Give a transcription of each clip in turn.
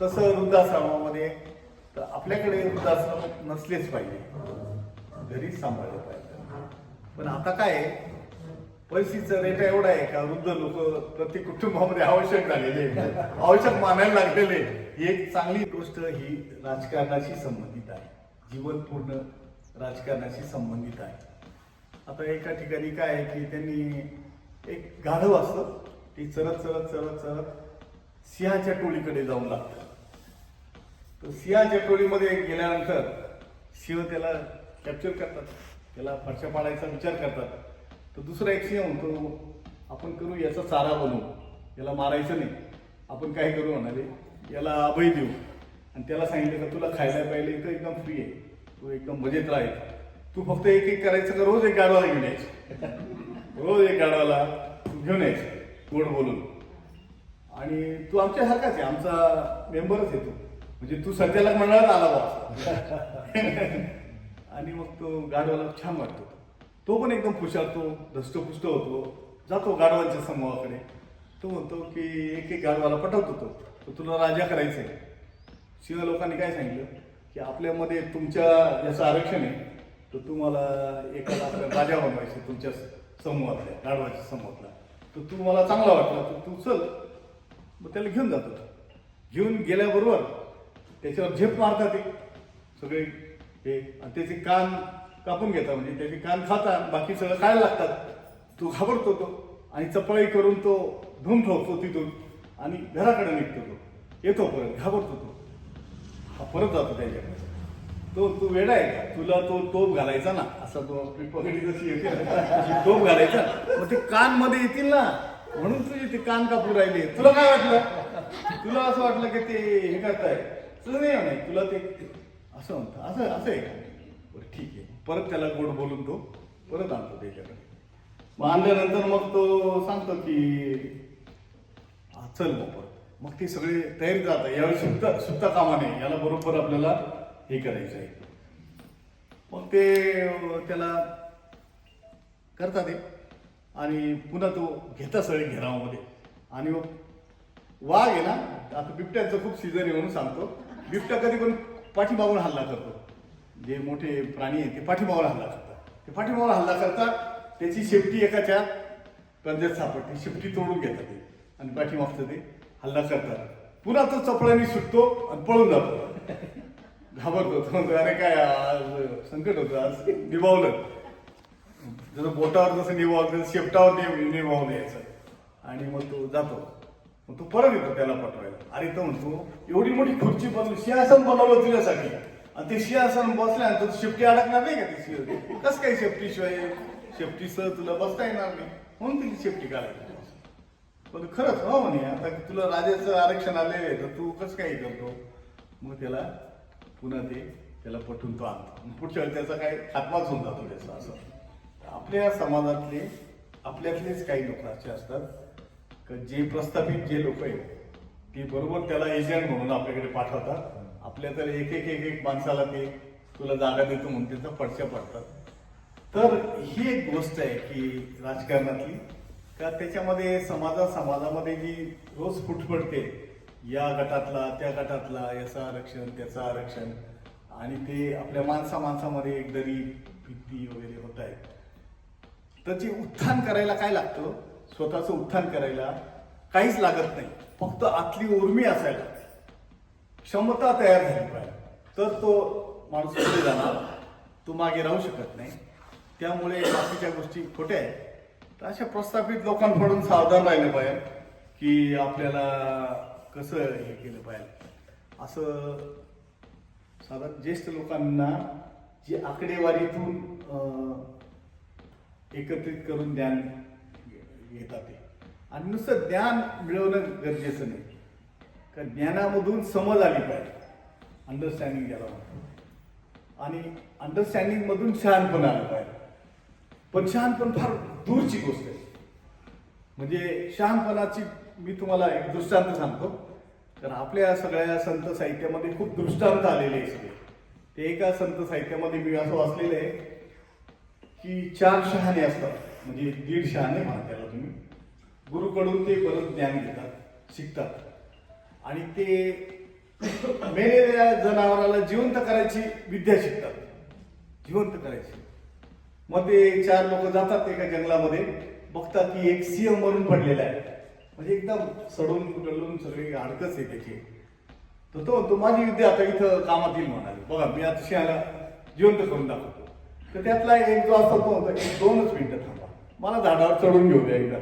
तसं वृद्धाश्रमामध्ये तर आपल्याकडे वृद्धाश्रम नसलेच पाहिजे. घरीच सांभाळलं पाहिजे. पण आता काय आहे, पैसीचा रेट एवढा आहे का? वृद्ध लोक प्रत्येक कुटुंबामध्ये आवश्यक झालेले आवश्यक मानायला लागलेले ही एक चांगली गोष्ट ही राजकारणाशी संबंधित आहे. जीवन पूर्ण राजकारणाशी संबंधित आहे. आता एका ठिकाणी काय आहे की त्यांनी एक गाढव असतं. ती चरत चरत चरत चरत सिंहाच्या टोळीकडे जाऊन लागतं. तर सिंहाच्या टोळीमध्ये गेल्यानंतर सिंह त्याला कॅप्चर करतात त्याला फरशा पाडायचा विचार करतात. तर दुसरा एक सिंह म्हणतो आपण करू याचा चारा बनवू याला मारायचं नाही. आपण काय करू म्हणाले याला अभय देऊ. आणि त्याला सांगितलं का तुला खायला प्यायला इथं एकदम फ्री आहे. तू एकदम मजेत राहील तू फक्त एक एक करायचं का रोज एक गाडवाला घेऊन यायचं? रोज एक गाडवाला तू घेऊन यायचं गोड बोलून. आणि तू आमच्या सारखाच आहे आमचा मेंबरच आहे तू. म्हणजे तू सध्याला मंडळात आला बा आणि मग तो गाडवाला छान वाटतो. तो पण एकदम खुशालतो धष्टपुष्ट होतो. जातो गाडवांच्या समूहाकडे. तो म्हणतो की एक एक गाडवाला पटवतो तो. तो तुला राजा करायचंय सिंह लोकांनी काय सांगितलं? की आपल्यामध्ये तुमच्या ज्याचं आरक्षण आहे तर तुम्हाला एखादा आपल्या राजा बनवायचे तुमच्या समूहातल्या गाडवाच्या समूहातला. तर तू मला चांगला वाटला तर तू चल. मग त्याला घेऊन जातो घेऊन गेल्याबरोबर त्याच्यावर झेप मारतात ते. सगळे हे आणि त्याचे कान कापून घेतात म्हणजे त्याचे कान खातात बाकी सगळं खायला लागतात. तो घाबरतो तो आणि चपळाई करून तो धुम ठेवतो तिथून आणि घराकडे निघतो तो. येतो परत घाबरतो तो. हा परत जातो त्याच्याकडे. तो तू वेडा आहे का? तुला तो टोप घालायचा ना? असा तो आपली पगडी जशी येते तोप टोप घालायचा. मग ते कानमध्ये येतील ना म्हणून तुझी ते कान कापू राहिले. तुला काय वाटलं? तुला असं वाटलं की ते हे करताय. तुझं नाही म्हणे तुला ते असं म्हणतं. असं असं आहे का? बरं ठीक आहे. परत त्याला गोड बोलून तो परत आणतो त्याच्याकडे. मग आणल्यानंतर मग तो सांगतो की चल मग परत. मग ते सगळे तयारी राहतात यावेळी सुद्धा सुद्धा कामा नाही याला बरोबर आपल्याला हे करायचं आहे. मग ते त्याला करतात ते. आणि पुन्हा तो घेता सगळे घेरावामध्ये. आणि मग वाघ आहे ना आता बिबट्यांचं खूप सीझन आहे म्हणून सांगतो. बिबट्या कधी पण पाठीमागून हल्ला करतो. जे मोठे प्राणी आहेत ते पाठीमागून हल्ला करतात. ते पाठीमागून हल्ला करतात त्याची शेपटी एकाच्या पंजात सापडते. शेपटी तोडून घेतात ते. आणि पाठीमागचं ते हल्ला करतात. पुन्हा तो चपळ्याने सुटतो आणि पळून जातो. घाबरतो. तो अरे काय आज संकट होतं आज निभावलं. जसं बोटावर जसं निभावलं तसं शेपटावर नि- निभावून यायचं. आणि मग तो जातो. मग तो परत येतो त्याला पटवायला. अरे तो म्हणतो एवढी मोठी खुर्ची बनवली सिंहासन बनवलं तुझ्यासाठी. आणि ते सिंहासन बसल्यानंतर शेपटी अडकणार नाही का ती सिंह कसं काही शेपटी सह तुला बसता येणार नाही. म्हणून तिची शेपटी काढायची पण खरंच हो म्हणे आता तुला राजाचं आरक्षण आलेलं आहे तर तू कसं काही करतो? मग त्याला पुन्हा ते त्याला पटवून तो आणतो. मग पुढच्या वेळी त्याचा काय खात्माच होऊन जातो त्याचा असं. आपल्या समाजातले आपल्यातलेच काही लोक असे असतात. का जे प्रस्थापित जे लोक आहेत ते बरोबर त्याला एजंट म्हणून आपल्याकडे पाठवतात. आपल्या तर एक एक एक एक माणसाला ते तुला जागा देतो म्हणून त्याचा पडशा पडतात. तर ही एक गोष्ट आहे की राजकारणातली का त्याच्यामध्ये समाजा समाजामध्ये जी रोज फूट पडते या गटातला त्या गटातला याचं आरक्षण त्याचं आरक्षण आणि ते आपल्या माणसा माणसामध्ये एक दरी भीती वगैरे होत आहेत त्याची उत्थान करायला काय लागतं? स्वतःचं उत्थान करायला काहीच लागत नाही. फक्त आतली उर्मी असायला क्षमता तयार झाली पाहिजे. तर तो माणूस पुढे जाणार. तो मागे राहू शकत नाही. त्यामुळे बाकीच्या गोष्टी खोट्या आहेत. तर अशा प्रस्थापित लोकांकडून सावधान राहिलं पाहिजे की आपल्याला कसं हे केलं पाहिजे. असं साधारण ज्येष्ठ लोकांना जी आकडेवारीतून एकत्रित करून ज्ञान घेतात ते. आणि नुसतं ज्ञान मिळवणं गरजेचं नाही. का ज्ञानामधून समज आली पाहिजे. अंडरस्टँडिंग ज्याला म्हणतो. आणि अंडरस्टँडिंगमधून शहाणपण आलं पाहिजे. पण शहाणपण फार दूरची गोष्ट आहे. म्हणजे शहाणपणाची मी तुम्हाला एक दृष्टांत सांगतो. तर आपल्या सगळ्या संत साहित्यामध्ये खूप दृष्टांत आलेले आहे सगळे. ते एका संत साहित्यामध्ये मी असं वाचलेलं आहे. की चार शहाणे असतात. म्हणजे दीड शहाणे म्हणा त्याला तुम्ही. गुरुकडून ते परत ज्ञान घेतात शिकतात. आणि ते मेलेल्या जनावराला जिवंत करायची विद्या शिकतात. जिवंत करायची. मग ते चार लोक जातात एका जंगलामध्ये बघतात की एक सिंह मरून पडलेला आहे. म्हणजे एकदम सडून कुटलून सगळे हाडकच आहे त्याची. तर तो तो माझी विद्या आता इथं कामात येईल म्हणाले. बघा मी आता सिंहाला जिवंत करून दाखवतो. तर त्यातला एक जो असतो तो होता की दोनच मिनटं थांबा. मला झाडावर चढून घेऊ द्या एकदा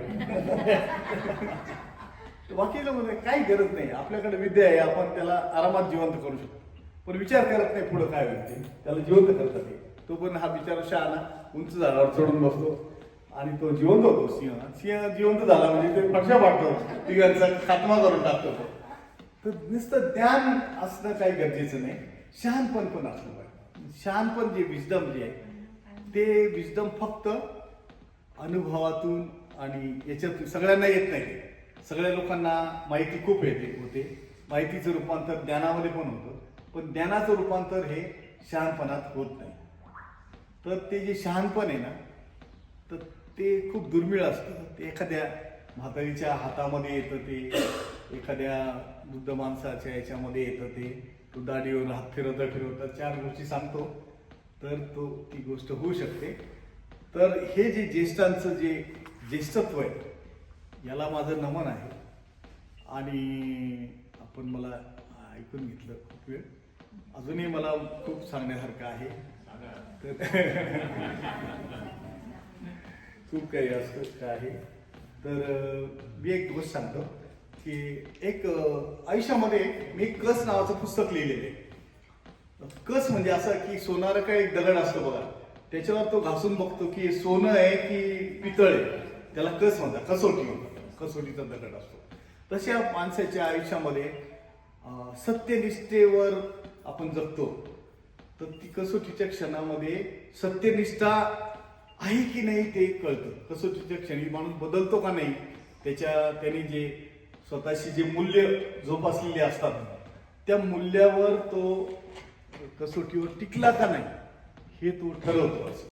तर बाकी म्हणजे काही गरज नाही. आपल्याकडे विद्या आहे. आपण त्याला आरामात जिवंत करू शकतो. पण विचार करत नाही पुढं काय होईल ते. त्याला जिवंत करतात ते. तो पण हा विचार शहाणा उंच झाडावर चढून बसतो. आणि तो जिवंत होतो सिंह. सिंह जिवंत झाला म्हणजे ते फडशा पाडतो तिघांचा खात्मा करून टाकतो तो. तर नुसतं ज्ञान असणं काही गरजेचं नाही. शहाणपण पण असलं पाहिजे. शहाणपण जे विजडम जे आहे ते विजडम फक्त अनुभवातून आणि याच्यातून सगळ्यांना येत नाही. सगळ्या लोकांना माहिती खूप येते होते. माहितीचं रूपांतर ज्ञानामध्ये पण होतं. पण ज्ञानाचं रूपांतर हे शहाणपणात होत नाही. तर ते जे शहाणपण आहे ना तर ते खूप दुर्मिळ असतं. ते एखाद्या म्हातारीच्या हातामध्ये येतं ते. एखाद्या वृद्ध माणसाच्या याच्यामध्ये येतं ते. तो दाढीवर हात फिरवता फिरवता चार गोष्टी सांगतो. तर तो ती गोष्ट होऊ शकते. तर हे जे ज्येष्ठांचं जे ज्येष्ठत्व आहे याला माझं नमन आहे. आणि आपण मला ऐकून घेतलं खूप वेळ. अजूनही मला खूप सांगण्यासारखं आहे. तर खूप काही असतं काय आहे. तर मी एक गोष्ट सांगतो की एक आयुष्यामध्ये मी कस नावाचं पुस्तक लिहिलेलं आहे. कस म्हणजे असं की सोनार काय एक दगड असतो बघा. त्याच्यावर तो घासून बघतो की सोनं आहे की पितळ आहे. त्याला कस म्हणतात? कसोटी. कसोटीचा दगड असतो. तशा माणसाच्या आयुष्यामध्ये सत्यनिष्ठेवर आपण जगतो. तर ती कसोटीच्या क्षणामध्ये सत्यनिष्ठा आहे की नाही ते कळतं. कसोटीच्या क्षणी माणूस बदलतो का नाही त्याच्या त्याने जे स्वतःशी जे मूल्य जोपासलेले असतात त्या मूल्यावर तो कसोटीवर टिकला का नाही हे तो ठरवतो असं.